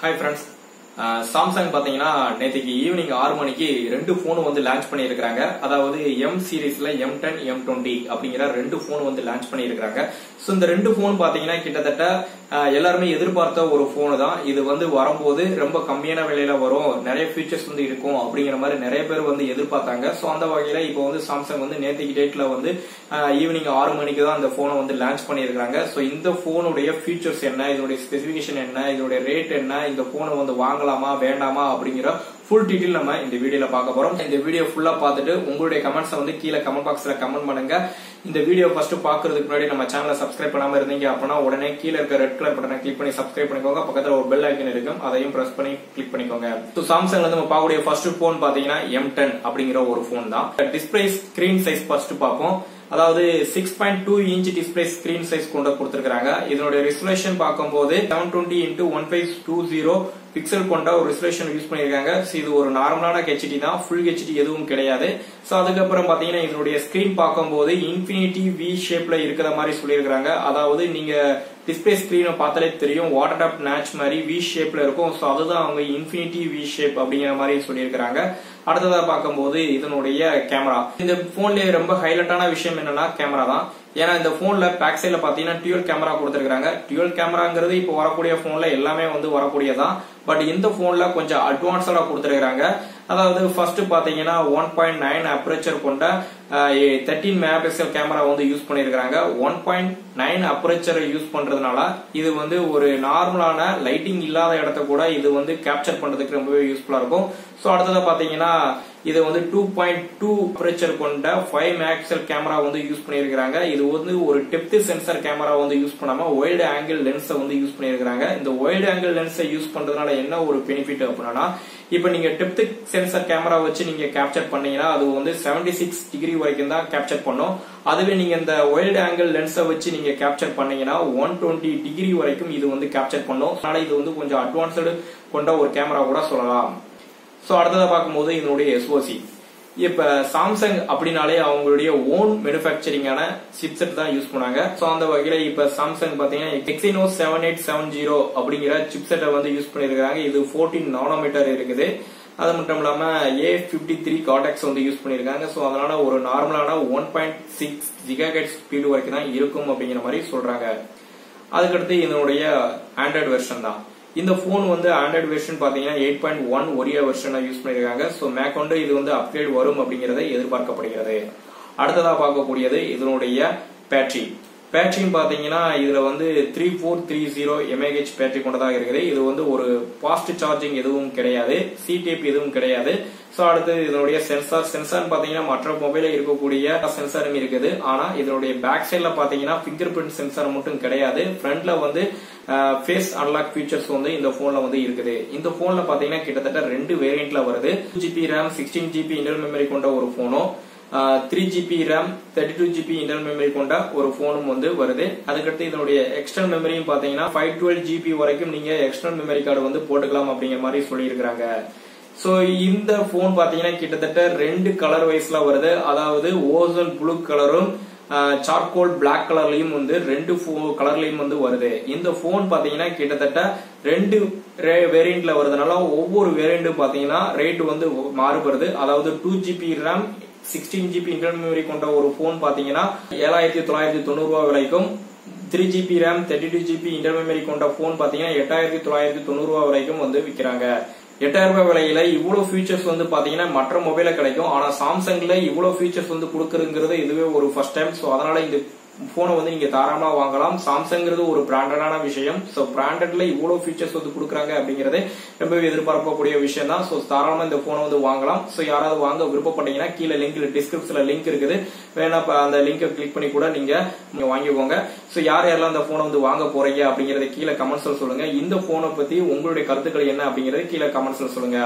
Hi friends, Samsung பாத்தீங்கன்னா நேற்றுக்கு evening ஆறு மணிக்கு ரெண்டு போன் வந்து லான்ச் பண்ணியிருக்காங்க அதாவது எம் சீரீஸ்ல எம் டென் எம் டுவெண்ட்டி அப்படிங்கிற ரெண்டு போன் வந்து லான்ச் பண்ணியிருக்காங்க ஸோ இந்த ரெண்டு போன் பாத்தீங்கன்னா கிட்டத்தட்ட எல்லாருமே எதிர்பார்த்த ஒரு போனு தான். இது வந்து வரும்போது ரொம்ப கம்மியான விலையில வரும். நிறைய ஃபீச்சர்ஸ் வந்து இருக்கும் அப்படிங்கிற மாதிரி நிறைய பேர் வந்து எதிர்பார்த்தாங்க. ஸோ அந்த வகையில இப்போ வந்து சாம்சங் வந்து நேற்றுக்கு டேட்ல வந்து ஈவினிங் ஆறு மணிக்கு தான் அந்த போனை வந்து லான்ச் பண்ணியிருக்காங்க ஸோ இந்த போனுடைய ஃபீச்சர்ஸ் என்ன? இதனுடைய ஸ்பெசிபிகேஷன் என்ன? இதனுடைய ரேட் என்ன? இந்த போனை வந்து வாங்கலாம் வேண்டாமா அப்படிங்கிற ஃபுல் டீடைல் நம்ம இந்த வீடியோல பார்க்க போறோம். இந்த வீடியோ ஃபுல்லா பார்த்துட்டு உங்களுடைய கமெண்ட்ஸை வந்து கீழே கமெண்ட் பாக்ஸ்ல கமெண்ட் பண்ணுங்க. இந்த வீடியோ ஃபர்ஸ்ட் பாக்குறதுக்கு முன்னாடி நம்ம சேனலை சப்ஸ்கிரைப் பண்ணாம இருந்தீங்க அப்படின்னா உடனே கீழே இருக்க ரெட் கலர் பட்டனை கிளிக் பண்ணி சப்ஸ்கிரைப் பண்ணிக்கோங்க. பக்கத்துல ஒரு பெல் ஐக்கன் இருக்கும். அதையும் பிரஸ் பண்ணி கிளிக் பண்ணிக்கோங்க. ஸோ சாம்சங்ல நம்ம பார்க்கக்கூடிய ஃபர்ஸ்ட் போன் பாத்தீங்கன்னா எம் டென் அப்படிங்கிற ஒரு போன் தான். டிஸ்பிளே ஸ்கிரீன் சைஸ் ஃபர்ஸ்ட் பார்ப்போம். அதாவது six point two inch display screen size கொண்டு கொடுத்திருக்காங்க இதனுடைய ரெசல்யூஷன் பார்க்கும்போது seven twenty into one five two zero pixel கொண்ட ஒரு ரெசல்யூஷன் யூஸ் பண்ணியிருக்காங்க. ஸோ இது ஒரு நார்மலான ஹெச்டி தான். ஃபுல் ஹெச்டி எதுவும் கிடையாது. ஸோ அதுக்கப்புறம் பாத்தீங்கன்னா இதனுடைய ஸ்கிரீன் பார்க்கும்போது இன்ஃபினிட்டி வி ஷேப்ல இருக்கிற மாதிரி சொல்லியிருக்காங்க அதாவது நீங்க டிஸ்பிளே ஸ்கிரீனை பார்த்தாலே தெரியும். வாட்டர் டாப் நேச் மாதிரி வி ஷேப்ல இருக்கும். ஸோ அதுதான் அவங்க இன்ஃபினிட்டி வி ஷேப் அப்படிங்கிற மாதிரி சொல்லியிருக்காங்க அடுத்ததா பார்க்கும்போது இதனுடைய கேமரா இந்த போன்ல ரொம்ப ஹைலைட்டான விஷயம் என்னன்னா கேமரா தான். ஏன்னா இந்த போன்ல பேக் சைட்ல பாத்தீங்கன்னா டியூல் கேமரா கொடுத்துருக்காங்க டியூல் கேமராங்கிறது இப்போ வரக்கூடிய போன்ல எல்லாமே வந்து வரக்கூடியதான் பட் இந்த போன்ல கொஞ்சம் அட்வான்ஸ்டா கொடுத்துருக்காங்க அதாவது ஃபர்ஸ்ட் பாத்தீங்கன்னா ஒன் பாயிண்ட் நைன் அப்ரேச்சர் கொண்ட தேர்ட்டீன் மெகா பிக்சல் கேமரா வந்து யூஸ் பண்ணிருக்காங்க ஒன் பாயிண்ட் நைன் அப்ரேச்சரை யூஸ் பண்றதுனால இது வந்து ஒரு நார்மலான லைட்டிங் இல்லாத இடத்த கூட இது வந்து கேப்சர் பண்றதுக்கு ரொம்பவே யூஸ்ஃபுல்லா இருக்கும். ஸோ அடுத்தது பாத்தீங்கன்னா இது வந்து டூ பாயிண்ட் டூ அப்ரேச்சர் கொண்ட ஃபைவ் மேக்சல் கேமரா வந்து யூஸ் பண்ணியிருக்கிறாங்க. இது வந்து ஒரு டெப்த் சென்சர் கேமரா வந்து யூஸ் பண்ணாம ஒயிட் ஆங்கிள் லென்ஸை வந்து யூஸ் பண்ணியிருக்கிறாங்க. இந்த ஒயிட் ஆங்கிள் லென்ஸை யூஸ் பண்றதுனால என்ன ஒரு பெனிஃபிட் அப்படின்னா இப்போ நீங்க டெப்த் சென்சர் கேமரா வச்சு நீங்க கேப்சர் பண்ணீங்கன்னா அது வந்து 76 சிக்ஸ் டிகிரி வரைக்கும் தான் கேப்சர் பண்ணும். அதுவே நீங்க இந்த ஒயிட் ஆங்கிள் லென்ஸை வச்சு நீங்க கேப்சர் பண்ணீங்கன்னா ஒன் டுவெண்ட்டி டிகிரி வரைக்கும் இது வந்து கேப்சர் பண்ணும். அதனால இது வந்து கொஞ்சம் அட்வான்ஸ்டு கொண்ட ஒரு கேமரா கூட சொல்லலாம். ஸோ அடுத்ததாக பார்க்கும்போது இதனுடைய எஸ்ஓசி இப்போ சாம்சங் அப்படின்னாலே அவங்களுடைய ஓன் மேனுஃபேக்சரிங்கான சிப்செட் தான் யூஸ் பண்ணாங்க. ஸோ அந்த வகையில் இப்போ சாம்சங் பார்த்தீங்கன்னா Exynos seven eight seven zero அப்படிங்கிற சிப்செட்டை வந்து யூஸ் பண்ணியிருக்காங்க இது 14 நானோமீட்டர் இருக்குது. அது மட்டும் இல்லாமல் ஏ ஃபிஃப்டி த்ரீ காடாக்ஸ் வந்து யூஸ் பண்ணியிருக்காங்க. ஸோ அதனால ஒரு நார்மலான one point six gigahertz speed வரைக்கும் தான் இருக்கும் அப்படிங்கிற மாதிரி சொல்றாங்க. அதுக்கடுத்து இதனுடைய ஆண்ட்ராய்டு வெர்ஷன் தான். இந்த போன் வந்து ஆண்ட்ராய்டு வெர்ஷன் பாத்தீங்கன்னா எயிட் பாயிண்ட் ஒன் ஒரியா வெர்ஷனா யூஸ் பண்ணிருக்காங்க சோ மேற்கொண்டு இது வந்து அப்கிரேட் வரும் அப்படிங்கறத எதிர்பார்க்கப்படுகிறது. அடுத்ததா பார்க்கக்கூடியது இதனுடைய பேட்டரி பேட்ரியும் பார்த்தீங்கன்னா இதில் வந்து three four three zero mAh battery கொண்டதாக இருக்குது. இது வந்து ஒரு ஃபாஸ்ட் சார்ஜிங் எதுவும் கிடையாது. சி டேப் எதுவும் கிடையாது. ஸோ அடுத்து இதனுடைய சென்சார் சென்சார் பார்த்தீங்கன்னா மற்ற மொபைல இருக்கக்கூடிய சென்சாரும் இருக்குது. ஆனால் இதனுடைய பேக் சைடில் பார்த்தீங்கன்னா ஃபிங்கர் பிரிண்ட் சென்சார் மட்டும் கிடையாது. ஃப்ரண்ட்ல வந்து ஃபேஸ் அன்லாக் ஃபீச்சர்ஸ் வந்து இந்த ஃபோனில் வந்து இருக்குது. இந்த ஃபோனில் பார்த்தீங்கன்னா கிட்டத்தட்ட ரெண்டு வேரியண்ட்ல வருது. GB RAM sixteen GB inter memory கொண்ட ஒரு ஃபோனும் three GB RAM thirty two GB internal memory கொண்ட ஒரு போனும் வந்து வருது. அதுக்கடுத்து இதனுடைய எக்ஸ்டர்னல் மெமரியும் பாத்தீங்கன்னா ஃபைவ் டுவெல் ஜிபி வரைக்கும் நீங்க எக்ஸ்டர்னல் மெமரி கார்டு வந்து போட்டுக்கலாம் அப்படிங்கிற மாதிரி சொல்லியிருக்காங்க சோ இந்த போன் பாத்தீங்கன்னா கிட்டத்தட்ட ரெண்டு கலர் வைஸ்ல வருது. அதாவது ஓசல் ப்ளூ கலரும் சார்கோல் பிளாக் கலர்லயும் வந்து ரெண்டு கலர்லயும் வந்து வருது. இந்த போன் பாத்தீங்கன்னா கிட்டத்தட்ட ரெண்டு வேரியண்ட்ல வருதுனால ஒவ்வொரு வேரியண்ட்டும் பாத்தீங்கன்னா ரேட் வந்து மாறுபடுது. அதாவது two GB RAM sixteen GB internal memory கொண்ட ஒரு போன் பாத்தீங்கன்னா ஏழாயிரத்தி தொள்ளாயிரத்தி தொண்ணூறு ரூபாய் விலைக்கும் three GB RAM thirty two GB internal memory கொண்ட போன் பாத்தீங்கன்னா எட்டாயிரத்தி தொள்ளாயிரத்தி தொண்ணூறு ரூபா வரைக்கும் வந்து விற்கிறாங்க எட்டாயிரம் ரூபாய் விலையில இவ்வளவு ஃபீச்சர்ஸ் வந்து பாத்தீங்கன்னா மற்ற மொபைல கிடைக்கும். ஆனா சாம்சங்ல இவ்வளவு ஃபீச்சர்ஸ் வந்து கொடுக்குறதுங்கிறது இதுவே ஒரு ஃபர்ஸ்ட் டைம் சோ அதனால இந்த போனை வந்து நீங்க தாராளமா வாங்கலாம். சாம்சங்கிறது ஒரு பிராண்டடான விஷயம். சோ பிராண்டட்ல இவ்வளவு ஃபீச்சர்ஸ் வந்து கொடுக்குறாங்க அப்படிங்கறது ரொம்பவே எதிர்பார்க்கக்கூடிய விஷயம் தான் சோ தாராளமா இந்த போனை வந்து வாங்கலாம். சோ யாராவது வாங்க விருப்பப்பட்டீங்கன்னா கீழே லிங்க் டிஸ்கிரிப்ஷன்ல லிங்க் இருக்குது. வேணா அந்த லிங்கை கிளிக் பண்ணி கூட நீங்க வாங்கிக்கோங்க. சோ யார் யாரெல்லாம் அந்த போனை வந்து வாங்க போறீங்க அப்படிங்கறத கீழே கமெண்ட்ஸ்ல சொல்லுங்க. இந்த போனை பத்தி உங்களுடைய கருத்துக்கள் என்ன அப்படிங்கிறது கீழே கமெண்ட்ஸ்ல சொல்லுங்க.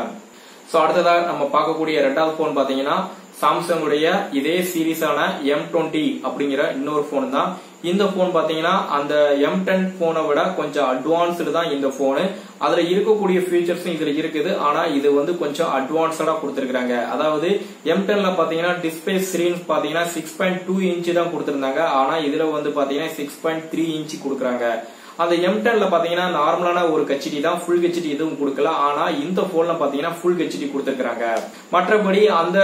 சோ அடுத்ததா நம்ம பார்க்கக்கூடிய ரெண்டாவது போன் பாத்தீங்கன்னா சாம்சங் உடைய இதே சீரீஸான எம் டுவெண்ட்டி அப்படிங்கிற இன்னொரு போன் தான். இந்த போன் பாத்தீங்கன்னா அந்த எம் டென் போனை விட கொஞ்சம் அட்வான்ஸ்டு தான் இந்த போனு அதுல இருக்கக்கூடிய ஃபீச்சர்ஸும் இதுல இருக்குது. ஆனா இது வந்து கொஞ்சம் அட்வான்ஸ்டா கொடுத்திருக்காங்க அதாவது எம் டென்ல பாத்தீங்கன்னா டிஸ்பிளே ஸ்கிரீன் பாத்தீங்கன்னா சிக்ஸ் பாயிண்ட் டூ இன்ச்சு தான் கொடுத்திருந்தாங்க. ஆனா இதுல வந்து பாத்தீங்கன்னா சிக்ஸ் பாயிண்ட் த்ரீ இன்ச்சு கொடுக்குறாங்க. அந்த எம் டென்ல பாத்தீங்கன்னா நார்மலான ஒரு ஹெச்டி தான் ஃபுல் ஹெச்டி எதுவும் கொடுக்கல. ஆனா இந்த போன்ல பாத்தீங்கன்னா ஃபுல் ஹெச்டி கொடுத்துருக்காங்க மற்றபடி அந்த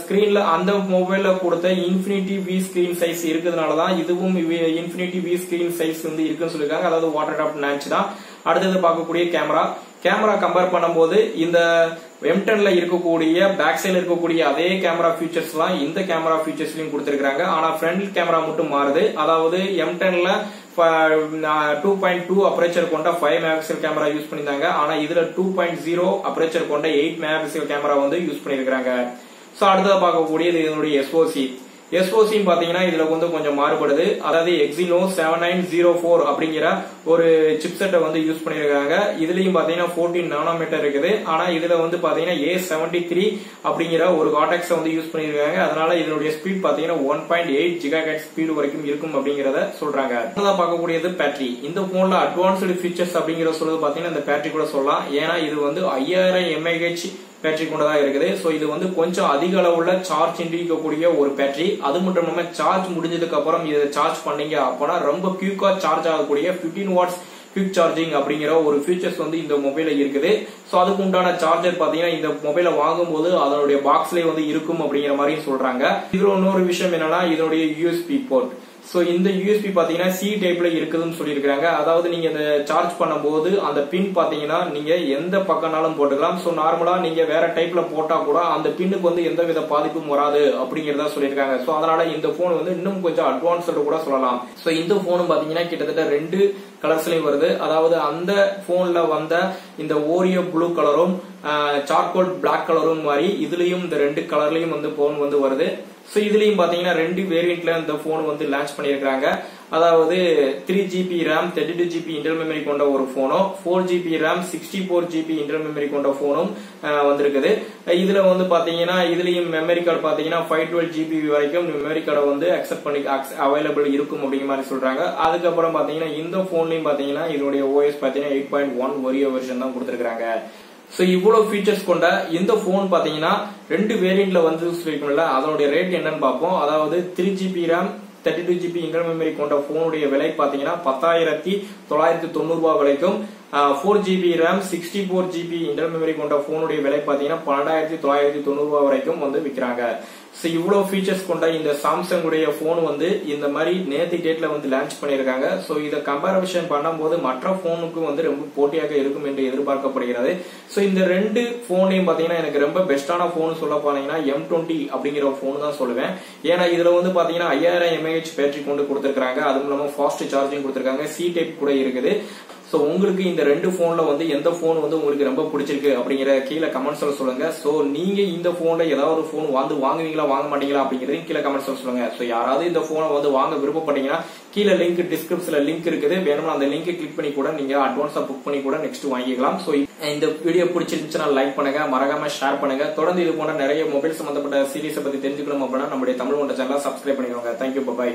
ஸ்கிரீன்ல அந்த மொபைல்ல கொடுத்த இன்ஃபினிட்டி வி ஸ்கிரீன் சைஸ் இருக்கிறதுனால தான் இதுவும் இன்ஃபினிட்டி வி ஸ்கிரீன் சைஸ் வந்து இருக்குன்னு சொல்லியிருக்காங்க அதாவது வாட்டர் டாப் நேச்சு தான். அடுத்தது பார்க்கக்கூடிய கேமரா கேமரா கம்பேர் பண்ணும்போது இந்த எம் டென்ல இருக்கக்கூடிய பேக் சைடில் இருக்கக்கூடிய அதே கேமரா ஃபீச்சர்ஸ்லாம் இந்த கேமரா ஃபீச்சர்ஸ்லயும் கொடுத்திருக்காங்க ஆனா ஃப்ரண்ட் கேமரா மட்டும் மாறுது. அதாவது எம் டென்ல டூ பாயிண்ட் டூ அப்ரேச்சர் கொண்ட ஃபைவ் மெகாபிக்சல் கேமரா யூஸ் பண்ணியிருந்தாங்க. ஆனா இதுல டூ பாயிண்ட் ஜீரோ அப்ரேச்சர் கொண்ட எயிட் மெகாபிக்சல் கேமரா வந்து யூஸ் பண்ணியிருக்காங்க சோ அடுத்தது பார்க்கக்கூடியது இதனுடைய எஸ்ஓசி எஸ்ஓசி பாத்தீங்கன்னா இதுல வந்து கொஞ்சம் மாறுபடுது. அதாவது Exynos seven nine zero four அப்படிங்கிற ஒரு சிப்செட்டை வந்து யூஸ் பண்ணிருக்காங்க. இதுலயும் பாத்தீங்கன்னா ஃபோர்டீன் நானோமீட்டர் இருக்குது. ஆனா இதுல வந்து பாத்தீங்கன்னா ஏ செவன்டி த்ரீ அப்படிங்கிற ஒரு காட்டெக்ஸ் வந்து யூஸ் பண்ணிருக்காங்க. அதனால இதனுடைய ஸ்பீட் பாத்தீங்கன்னா one point eight giga speed வரைக்கும் இருக்கும் அப்படிங்கறத சொல்றாங்க. அடுத்ததான் பார்க்கக்கூடியது பேட்டரி இந்த போன்ல அட்வான்ஸ்டு ஃபீச்சர்ஸ் அப்படிங்கிற சொல்றது பாத்தீங்கன்னா இந்த பேட்டரி கூட சொல்லலாம். ஏன்னா இது வந்து ஐயாயிரம் எம்ஏஹெச் பேட்டரி கொண்டதா இருக்குது. சோ இது வந்து கொஞ்சம் அதிக அளவுல சார்ஜ் இண்டிக்கக்கூடிய ஒரு பேட்டரி அது மட்டும் இல்லாம சார்ஜ் முடிஞ்சதுக்கு அப்புறம் இதை சார்ஜ் பண்ணீங்க அப்பனா ரொம்ப குயிக்கா சார்ஜ் ஆகக்கூடிய 15 வாட்ஸ் குவிக் சார்ஜிங் அப்படிங்கிற ஒரு ஃபீச்சர்ஸ் வந்து இந்த மொபைல இருக்குது. சோ அதுக்கு உண்டான சார்ஜர் பாத்தீங்கன்னா இந்த மொபைலை வாங்கும்போது அதனுடைய பாக்ஸ்லயே வந்து இருக்கும் அப்படிங்கிற மாதிரி சொல்றாங்க. இதுல இன்னொரு விஷயம் என்னன்னா இதனுடைய யூஎஸ்பி போர்ட் ஸோ இந்த யூஎஸ்பி பார்த்தீங்கன்னா சி டைப்ல இருக்குதுன்னு சொல்லியிருக்காங்க அதாவது நீங்க இந்த சார்ஜ் பண்ணும்போது அந்த பின் பார்த்தீங்கன்னா நீங்க எந்த பக்கம்னாலும் போட்டுக்கலாம். ஸோ நார்மலா நீங்க வேற டைப்ல போட்டா கூட அந்த பின்னுக்கு வந்து எந்த வித பாதிப்பும் வராது அப்படிங்கிறதா சொல்லியிருக்காங்க. ஸோ அதனால இந்த போன் வந்து இன்னும் கொஞ்சம் அட்வான்ஸ்டு கூட சொல்லலாம். ஸோ இந்த போனும் பார்த்தீங்கன்னா கிட்டத்தட்ட ரெண்டு கலர்ஸ்லயும் வருது. அதாவது அந்த போன்ல வந்த இந்த ஓரியோ ப்ளூ கலரும் சார்கோல் பிளாக் கலரும் மாதிரி இதுலயும் இந்த ரெண்டு கலர்லயும் வந்து போன் வந்து வருது. ஸோ இதுலயும் பாத்தீங்கன்னா ரெண்டு வேரியண்ட்ல இந்த போன் வந்து லான்ச் பண்ணியிருக்காங்க அதாவது three GB RAM thirty two GB inter memory கொண்ட ஒரு போனும் four GB RAM sixty four GB inter memory கொண்ட போனும் வந்திருக்குது. இதுல வந்து பாத்தீங்கன்னா இதுலயும் மெமரி கார்டு பாத்தீங்கன்னா ஃபைவ் டுவெல் ஜிபி வரைக்கும் மெமரி கார்டை வந்து அக்செப்ட் பண்ணி அவைலபிள் இருக்கும் அப்படிங்கிற மாதிரி சொல்றாங்க. அதுக்கப்புறம் பாத்தீங்கன்னா இந்த போன்லயும் பாத்தீங்கன்னா இதனுடைய ஓஎஸ் பாத்தீங்கன்னா eight point one Oreo version தான் கொடுத்துருக்காங்க சோ இவ்வளவு ஃபீச்சர்ஸ் கொண்ட இந்த போன் பாத்தீங்கன்னா ரெண்டு வேரியன்ட்ல வந்து சொல்லியிருக்கோம்ல அதனுடைய ரேட் என்னன்னு பார்ப்போம். அதாவது three GB RAM thirty two GB inter memory கொண்ட போனுடைய விலை பாத்தீங்கன்னா பத்தாயிரத்தி தொள்ளாயிரத்தி தொண்ணூறு ரூபாய் வரைக்கும். Four GB RAM sixty four GB inter memory கொண்ட போனுடைய விலை பார்த்தீங்கன்னா பன்னெண்டாயிரத்தி தொள்ளாயிரத்தி தொண்ணூறு ரூபாய் வரைக்கும் வந்து விற்கிறாங்க. ஸோ இவ்வளோ ஃபீச்சர்ஸ் கொண்ட இந்த சாம்சங் உடைய ஃபோன் வந்து இந்த மாதிரி நேற்று டேட்ல வந்து லான்ச் பண்ணியிருக்காங்க. ஸோ இதை கம்பேரிஷன் பண்ணும்போது மற்ற ஃபோனுக்கும் வந்து ரொம்ப போட்டியாக இருக்கும் என்று எதிர்பார்க்கப்படுகிறது. ஸோ இந்த ரெண்டு ஃபோனையும் பார்த்தீங்கன்னா எனக்கு ரொம்ப பெஸ்டான ஃபோன் சொல்ல போனீங்கன்னா எம் டுவெண்ட்டி அப்படிங்கிற ஃபோன் தான் சொல்லுவேன். ஏன்னா இதில் வந்து பார்த்தீங்கன்னா ஐயாயிரம் எம்ஏஹெச் பேட்டரி கொண்டு கொடுத்துருக்காங்க அதுவும் இல்லாமல் ஃபாஸ்ட் சார்ஜிங் கொடுத்துருக்காங்க. சி டைப் கூட இருக்குது. ஸோ உங்களுக்கு இந்த ரெண்டு ஃபோனில் வந்து எந்த ஃபோன் வந்து உங்களுக்கு ரொம்ப பிடிச்சிருக்கு அப்படிங்கிற கீழே கமெண்ட்ஸில் சொல்லுங்க. ஸோ நீங்க இந்த ஃபோனில் ஏதாவது ஒரு ஃபோன் வந்து வாங்குவீங்களா வாங்க மாட்டீங்களா அப்படிங்கிறதையும் கீழே கமெண்ட்ஸில் சொல்லுங்க. ஸோ யாராவது இந்த ஃபோனை வந்து வாங்க விருப்பப்பட்டீங்கன்னா கீழே லிங்க் டிஸ்கிரிப்ஷன்ல லிங்க் இருக்குது. வேணும்னா அந்த லிங்கை கிளிக் பண்ணி கூட நீங்க அட்வான்ஸா புக் பண்ணி கூட நெக்ஸ்ட் வாங்கிக்கலாம். ஸோ இந்த வீடியோ பிடிச்சிருந்துச்சுன்னா லைக் பண்ணுங்க மறக்காம ஷேர் பண்ணுங்க. தொடர்ந்து இது போன்ற நிறைய மொபைல் சம்பந்தப்பட்ட சீரீஸை பத்தி தெரிஞ்சுக்கணும் அப்படின்னா நம்முடைய தமிழ் ஒன்ற சேனலை சப்ஸ்கிரைப் பண்ணிக்கோங்க. Thank you bye